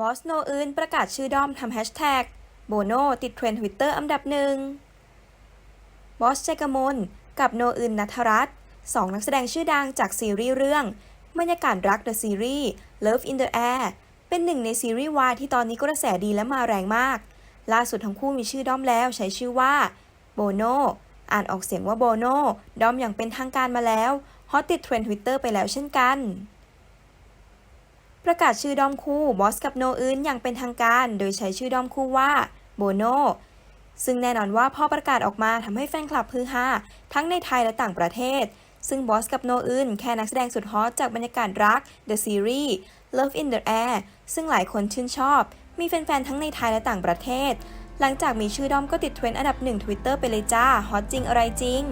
บอสโนอื่นประกาศชื่อด้อมทำแฮชแท็กโบโนติดเทรนด์ทวิตเตอร์อันดับหนึ่งบอสเจกมลกับโนอื่นนัทรัตน์สองนักแสดงชื่อดังจากซีรีส์เรื่อง บรรยากาศรัก The Series Love in the Air เป็นหนึ่งในซีรีส์วายที่ตอนนี้กระแสดีและมาแรงมาก ล่าสุดทั้งคู่มีชื่อด้อมแล้วใช้ชื่อว่าโบโนอ่านออกเสียงว่าโบโนด้อมอย่างเป็นทางการมาแล้วฮอตติดเทรนด์ทวิตเตอร์ไปแล้วเช่นกัน ประกาศชื่อดอมคู่บอสกับโนอื่นอย่างเป็นทางการ โดยใช้ชื่อดอมคู่ว่าโบโนซึ่งแน่นอนว่าพอประกาศออกมาทำให้แฟนคลับฮือฮาทั้งในไทยและต่างประเทศ ซึ่งบอสกับโนอื่นแค่นักแสดงสุดฮอตจากบรรยากาศรัก The Series Love in the Air ซึ่งหลายคนชื่นชอบ มีแฟนๆ ทั้งในไทยและต่างประเทศ หลังจากมีชื่อด้อมก็ติดเทรนด์อันดับหนึ่ง Twitter ไปเลยจ้าฮอตจริงอะไรจริง